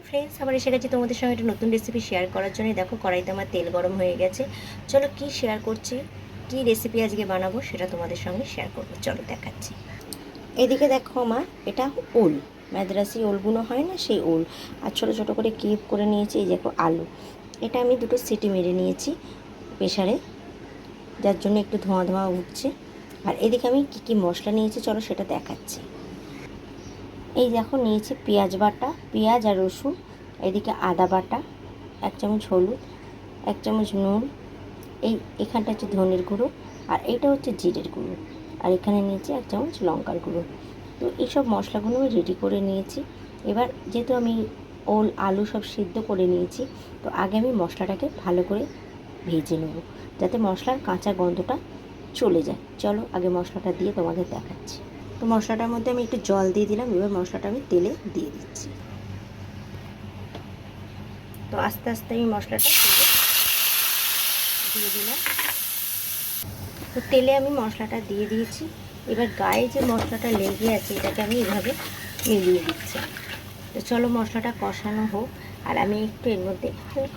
Hi friends আবার এসে গেছি তোমাদের সঙ্গে একটা নতুন রেসিপি শেয়ার করার জন্য। দেখো, কড়াইতে আমার তেল গরম হয়ে গেছে। চলো, কি শেয়ার করছি? কি রেসিপি আজকে বানাবো সেটা তোমাদের সঙ্গে শেয়ার করব। চলো, দেখাচ্ছি। এদিকে দেখো আমার, এটা ওল। মাদ্রাসি ওলগুলো হয় না, সেই ওল। আর ছোটো ছোটো করে কিপ করে নিয়েছি, এই দেখো আলু। এটা আমি দুটো সিটি মেরে নিয়েছি প্রেশারে যার জন্য একটু ধোঁয়া ধোঁয়া উঠছে। আর এদিকে আমি কী কী মশলা নিয়েছি, চলো সেটা দেখাচ্ছি। এই দেখো নিয়েছি পেঁয়াজ বাটা, পেঁয়াজ আর রসুন, এদিকে আদা বাটা, এক চামচ হলুদ, এক চামচ নুন, এই এখানটা হচ্ছে ধনের গুঁড়ো আর এইটা হচ্ছে জিরের গুঁড়ো আর এখানে নিয়েছি এক চামচ লঙ্কার গুঁড়ো। তো এইসব মশলাগুলো আমি রেডি করে নিয়েছি। এবার যেহেতু আমি ওল, আলু সব সিদ্ধ করে নিয়েছি, তো আগে আমি মশলাটাকে ভালো করে ভেজে নেব যাতে মশলার কাঁচা গন্ধটা চলে যায়। চলো আগে মশলাটা দিয়ে তোমাদের দেখাচ্ছি। তো মশলাটার মধ্যে আমি একটু জল দিয়ে দিলাম, এবার মশলাটা আমি তেলে দিয়ে দিচ্ছি। তো আস্তে আস্তে আমি মশলাটা দিয়ে দিলাম। তো তেলে আমি মশলাটা দিয়ে দিয়েছি। এবার গায়ে যে মশলাটা লেগে আছে, এটাকে আমি এভাবে মিলিয়ে দিচ্ছি। তো চলো মশলাটা কষানো হোক, আর আমি একটু এর মধ্যে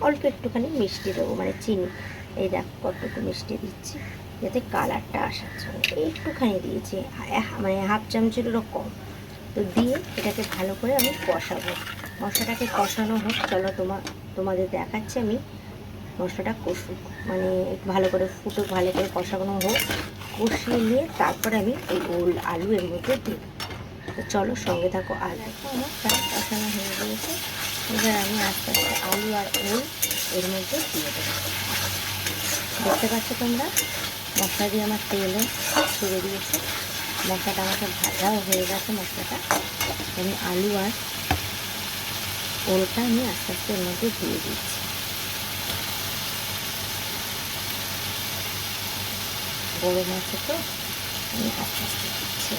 অল্প একটুখানি মিষ্টি দেবো মানে চিনি। এই দেখ কতটুকু মিষ্টি দিচ্ছি। যাতে কালারটা আসার জন্য একটুখানি দিয়েছি। মানে হাফ চামচেরও কম। তো দিয়ে এটাকে ভালো করে আমি কষাবো। মশলাটাকে কষানো হোক, চলো তোমার তোমাদের দেখাচ্ছি আমি মশলাটা কষুক। মানে ভালো করে ফুটুক, ভালো করে কষানো হোক, কষিয়ে নিয়ে তারপরে আমি এই ওল আলু এর মধ্যে দিই তো চলো সঙ্গে থাকো। দেখো আমার প্রায় কষানো হয়ে গিয়েছে। এবার আমি আস্তে আস্তে আলু আর ওল এর মধ্যে দিয়ে দেবো। দেখতে পাচ্ছ তোমরা? মশলা দিয়ে আমার তেলও ছেড়ে দিয়েছে। মশলাটা আমাকে ভাজাও হয়ে গেছে মশলাটা। আমি আলু আর ওলটা আমি আস্তে আস্তে এর মধ্যে দিয়ে দিচ্ছি। গরম আছে তো আমি আস্তে আস্তে দিচ্ছি।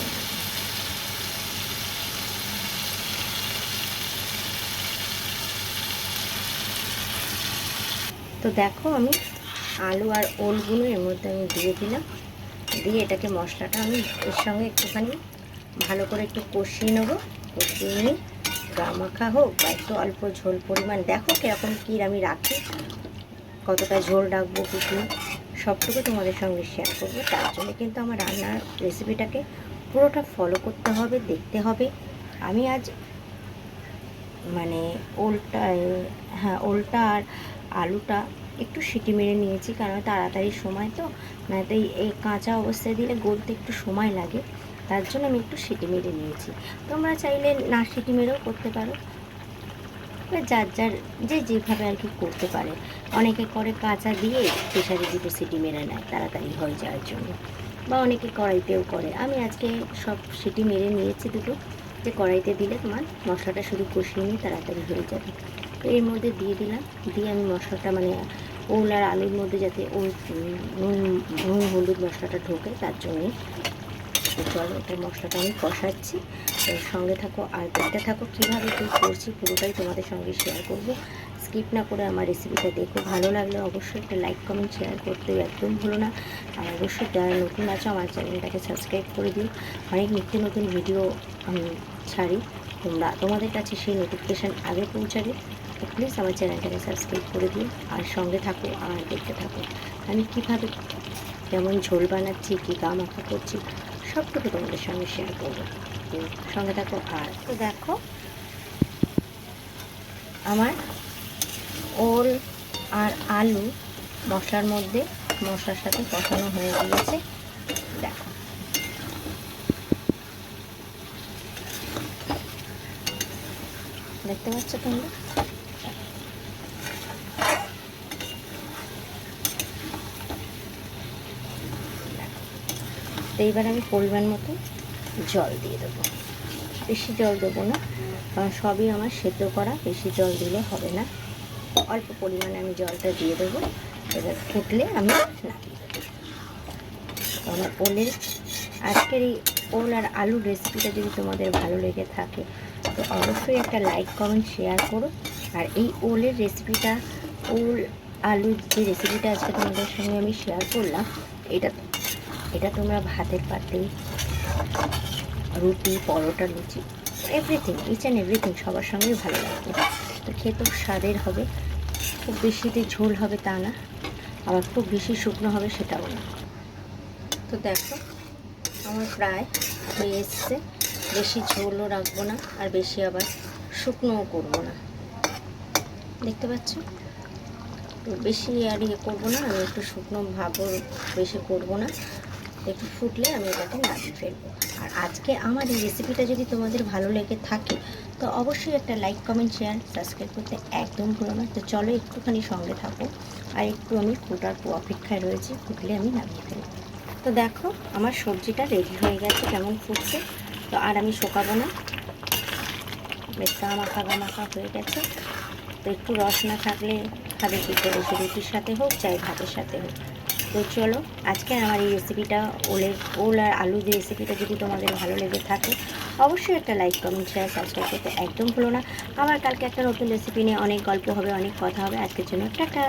তো দেখো আমি আলু আর ওলগুলো এর মধ্যে আমি দিয়ে দিলাম। দিয়ে এটাকে মশলাটা আমি এর সঙ্গে একটুখানি ভালো করে একটু কষিয়ে নেব। কষিয়ে নিয়ে গা মাখা হোক বা একটু অল্প ঝোল পরিমাণ, দেখো কীরকম কী আমি রাখি, কতটা ঝোল রাখব, কী কী, সবটুকু তোমাদের সঙ্গে শেয়ার করব। তার জন্য কিন্তু আমার রান্নার রেসিপিটাকে পুরোটা ফলো করতে হবে, দেখতে হবে। আমি আজ মানে ওলটা হ্যাঁ ওলটা আর আলুটা একটু সিটি মেরে নিয়েছি, কারণ তাড়াতাড়ি সময় তো। না তো এই- কাঁচা অবস্থায় দিলে গলতে একটু সময় লাগে, তার জন্য আমি একটু সিটি মেরে নিয়েছি। তোমরা চাইলে না সিটি মেরেও করতে পারো। যার যার, যে যেভাবে আর কি করতে পারে। অনেকে করে কাঁচা দিয়ে প্রেশারে দুটো সিটি মেরে নেয়, তাড়াতাড়ি হয়ে যাওয়ার জন্য। বা অনেকে কড়াইতেও করে। আমি আজকে সব সিটি মেরে নিয়েছি দুটো। যে কড়াইতে দিলে তোমার মশলাটা শুধু কষিয়ে নিয়ে তাড়াতাড়ি হয়ে যাবে। তো এর মধ্যে দিয়ে দিলাম। দিয়ে আমি মশলাটা মানে ওল আর আলুর মধ্যে যাতে ওই নুন নুন, হলুদ মশলাটা ঢোকে, তার জন্যে চলো এটা মশলাটা আমি কষাচ্ছি। সঙ্গে থাকো আর দেখতে থাকো। কীভাবে কী করছি পুরোটাই তোমাদের সঙ্গে শেয়ার করব। স্কিপ না করে আমার রেসিপিটা দেখো। ভালো লাগলে অবশ্যই একটা লাইক কমেন্ট শেয়ার করতে একদম ভুলো না। আর অবশ্যই যারা নতুন আছো, আমার চ্যানেলটাকে সাবস্ক্রাইব করে দিও। অনেক নিত্য নতুন ভিডিও আমি ছাড়ি। তোমরা, তোমাদের কাছে সেই নোটিফিকেশান আগে পৌঁছাবে। তো প্লিজ আমার চ্যানেলটাকে সাবস্ক্রাইব করে দিন আর সঙ্গে থাকো, আর দেখতে থাকো। আমি কীভাবে কেমন ঝোল বানাচ্ছি, কী গা মাখা করছি, সবটুকু তোমাদের সঙ্গে শেয়ার করব। সঙ্গে থাকো, আর তো দেখো, আমার ওল আর আলু মশলার মধ্যে মশলার সাথে কষানো হয়ে গিয়েছে। দেখো। দেখতে পাচ্ছ তোমরা? তো এইবার আমি পরিমাণ মতো জল দিয়ে দেবো। বেশি জল দেবো না, কারণ সবই আমার সেদ্ধ করা, বেশি জল দিলে হবে না। অল্প পরিমাণে আমি জলটা দিয়ে দেবো, এবার ফুটলে আমি আমার ওলের, আজকের এই ওল আর আলুর রেসিপিটা যদি তোমাদের ভালো লেগে থাকে, তো অবশ্যই একটা লাইক কমেন্ট শেয়ার করো। আর এই ওলের রেসিপিটা ওল, আলুর যে রেসিপিটা আজকে তোমাদের সঙ্গে আমি শেয়ার করলাম, এটা এটা তোমরা ভাতের পাতে, রুটি, পরোটা, লুচি এভরিথিং ইচ অ্যান্ড এভরিথিং সবার সঙ্গেই ভালো লাগবে। তো খেতেও স্বাদের হবে, খুব বেশি বেশিতে ঝোল হবে তা না, আবার খুব বেশি শুকনো হবে সেটাও না। তো দেখো, আমার প্রায় হয়ে এসছে, বেশি ঝোলও রাখব না, আর বেশি আবার শুকনোও করব না। দেখতে পাচ্ছ? তো বেশি আর ইয়ে করব না, আমি একটু শুকনো ভাবও বেশি করব না। একটু ফুটলে আমি এটাকে নামিয়ে ফেলব। আর আজকে আমার এই রেসিপিটা যদি তোমাদের ভালো লেগে থাকে, তো অবশ্যই একটা লাইক কমেন্ট শেয়ার সাবস্ক্রাইব করতে একদম ভুলো না। তো চলো একটুখানি সঙ্গে থাকো। আর একটু আমি ফুটার অপেক্ষায় রয়েছি, ফুটলে আমি নামিয়ে ফেলব। তো দেখো, আমার সবজিটা রেডি হয়ে গেছে, কেমন ফুটছে। তো আর আমি শোকাবো না। বেশ গামাখা গামাখা হয়ে গেছে। তো একটু রস না থাকলে খাবে কী করে রুটির সাথে হোক চাই ভাতের সাথে হোক। তো চলো, আজকে আমার এই রেসিপিটা ওলে, ওল আর আলু যে রেসিপিটা যদি তোমাদের ভালো লেগে থাকে, অবশ্যই একটা লাইক কমেন্ট শেয়ার সাবস্ক্রাইব করতে একদম ভুলো না। আবার কালকে একটা নতুন রেসিপি নিয়ে অনেক গল্প হবে, অনেক কথা হবে। আজকের জন্য টাটা!